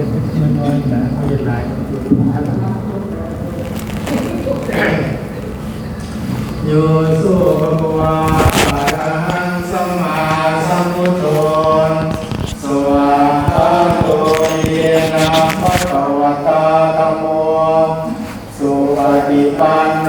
ก็นน้อยนะไม่เป็นไรโยสุภควาอะระหังสัมมาสัมพุทโธสวากขาโตเยนะภะคะวะตาธัมโมสุปฏิปันโน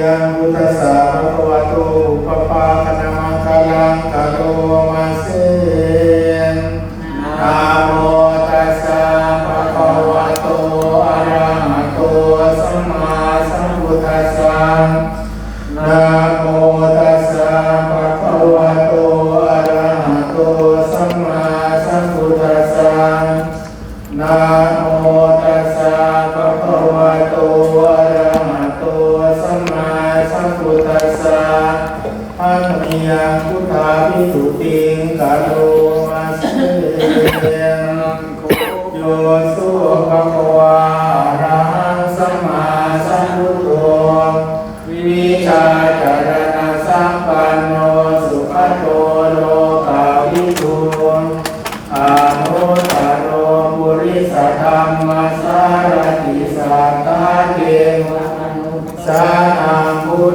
ยังพุทธสาระวะโตอุปปาคนามังคลังกาโต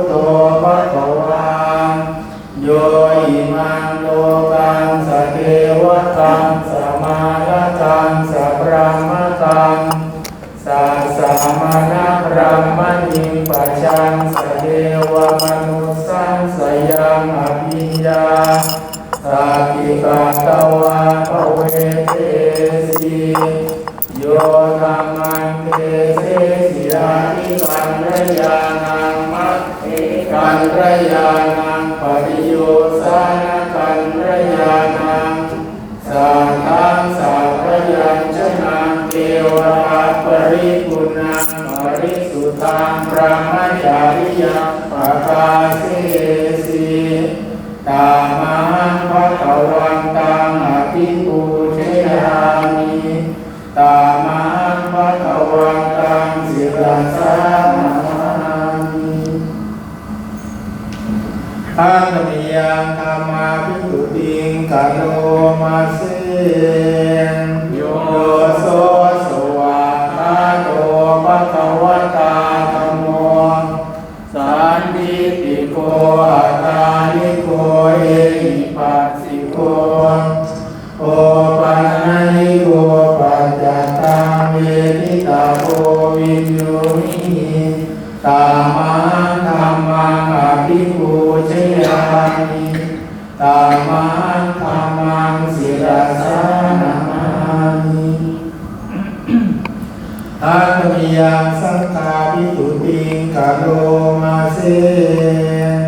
โธภะคะวาโยอิมังโลกังสเทวตังสมาลตังสพพะมตังสัสมานะพระมณิปัจจังสเทวมนุสังสยังอภิญญาสัพพิกาตวาภเวเทสี ธรรมันเทเสสิรานิกันรยานังมัคเอกันรยานังปริโยสานกันรยานังสัทธังสัพพยัญชนะเทวราปริปุณังปริสุทธังพระมจาริยังปะกาสสี งสิรัสสานามิอันมิยังธรรมาพิจุติงกาโลมาเสนโยโสส มิยังสังฆาภิตุติงกะโลมาเส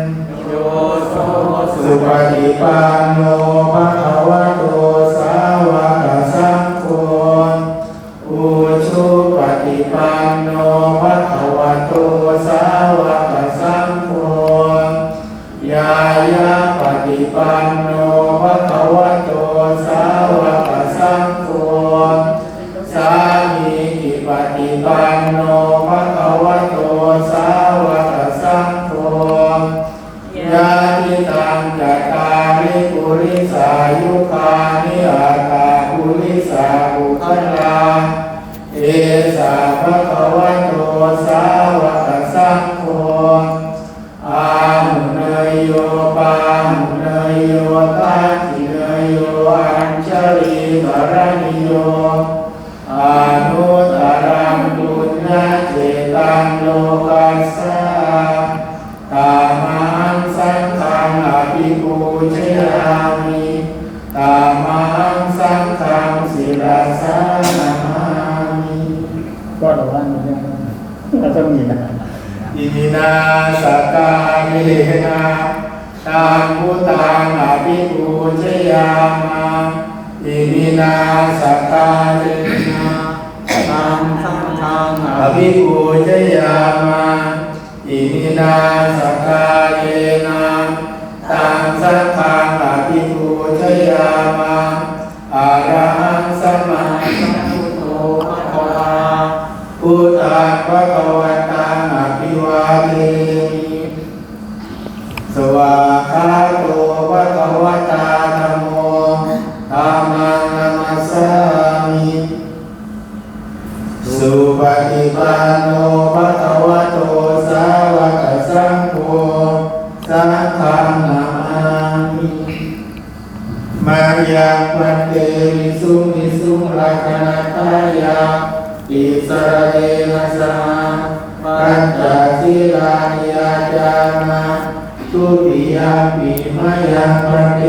นโยโสสุปฏิปันโนภะคะวะโตสาวกสังโฆอุชุปฏิปันโนภะคะวะโตสาวกสังโฆยายาปฏิปันโนภะคะวะโตสาวกสังโฆ ตังโลกัสสะตามังสังฆังอภิปูชยามิตามังสังฆังสิรสานามิก็ระวังนะเราต้องมีนะอินาสกามิเลนะตัมพุตังอภิปูชยามาอินาสกามิเลนะตาม อภิปูชยามาอิมินาสกาเยนาตังสัทธังอภิปูชยามาอาระหังสัมมาสัมพุทโธภะคะวาพุทธังภะคะว ยังปันเตวิสุมิสุรักนัตายาอิสระเดนะสหปัญจศีลานิยาจามาทุติยาปิมายังปันเต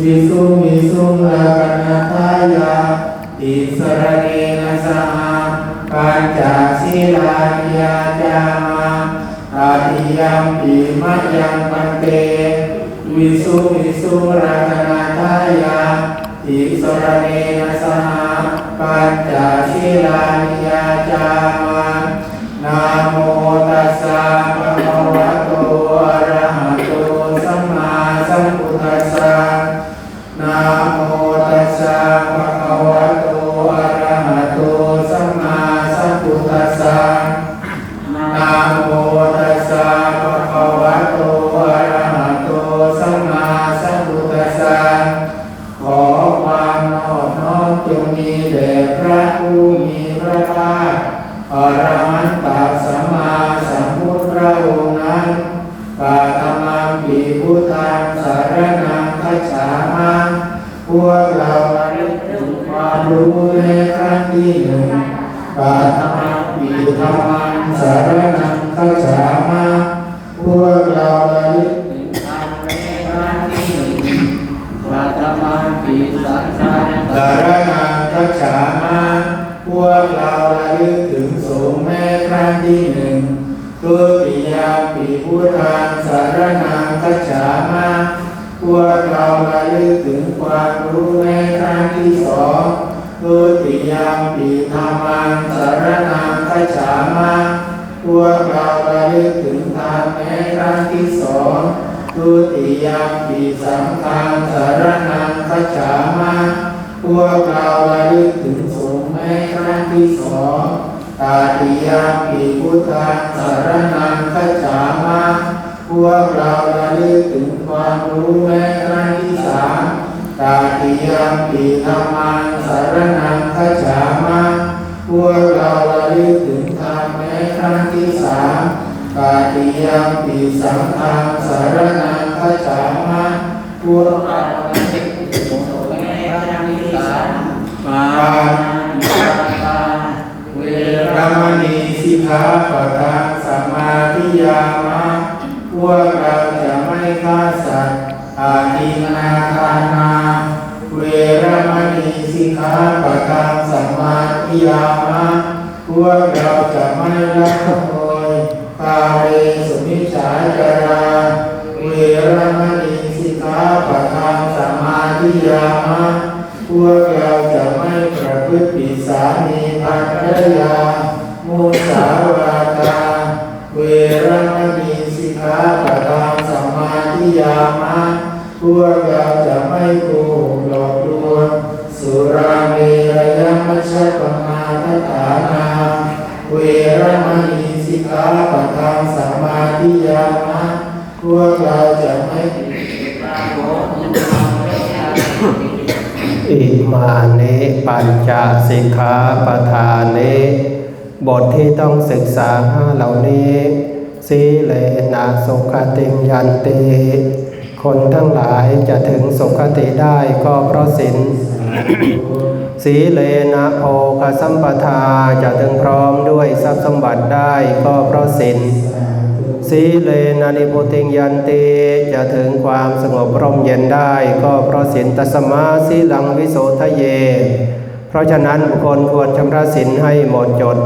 วิสุมิสุรักนัตายาอิสระเนนะสหปัญจศีลานิยาจามาอาทิยัมปิมะยังปันเต วิสุวิสุรัตนาทายาอิสระเนนะสหปัจจชิลานิ นังสารนังคัจฉามาพวกเราระลึกถึงความรู้ในครั้งที่หนึ่งปาตมังปีธรรมังสารนังคัจฉามาพวกเราระลึกถึงธรรมในครั้งที่หนึ่งปาตมังปีสังฆังสารนังคัจฉามาพวกเราระลึกถึงสงฆ์แม้ครั้งที่หนึ่ง ราระลึกถึงความรู้ในครั้งที่สองตุติยามปีธรรมังสารนังคัจฉามาพวกเราระลึกถึงธรรมในครั้งที่สองตุติยามปีสังฆังสารนังคัจฉามาพวกเราระลึกถึงสงฆ์ในครั้งที่สองตาติยามปีพุทธังสารนังคัจฉามาพวกเราระลึกถึงความรู้แม้ครั้ง ตาติยามปีธรรมังสารนังคัจามาพวกเราระลึกถึงธรรมแม้ครั้งที่สามตาติยามปีสังฆังสารนังคัจามาพวกเราระลึกถึงสงฆ์แม้ครั้งที่สามปานาเวรมณีสิกขาปะทังสมมาธิยามะพวกเราจะไม่ฆ่าสัตว์ อาทินาทานา เวรมณีสิกขาปะทังสมมาธิยามะพวกเราจะไม่ลักขโมยกาเรสุมิจฉาจาราเวรมณีสิกขาปะทังสมมาธิยามะพวกเราจะไม่ประพฤติผิดสามีภรรยามุสาวาตาเวรมณีสิกขาปะทังสัมมาทิยามะ พวกเราจะไม่โกหกหลอกลวงสุราเมรยมัชฌปมาทฐานา เวรมณีสิกขาปะทังสัมาทิยามะพวกเราจะไม่ผิดปราโมทอิมานิปัญจสิกขาปทานิบทที่ต้องศึกษาห้าเหล่านี้สีเลนะสุขติมยันติ คนทั้งหลายจะถึงสุขติได้ก็เพราะศีลสีเลนะโภคสัมปทาจะถึงพร้อมด้วยทรัพย์สมบัติได้ก็เพราะศีลสีเลนะนิพุติงยันติจะถึงความสงบร่มเย็นได้ก็เพราะศีลตัสมาสีลังวิโสทะเย เพราะฉะนั้นบุคคลควรชำระศีลให้หมดจด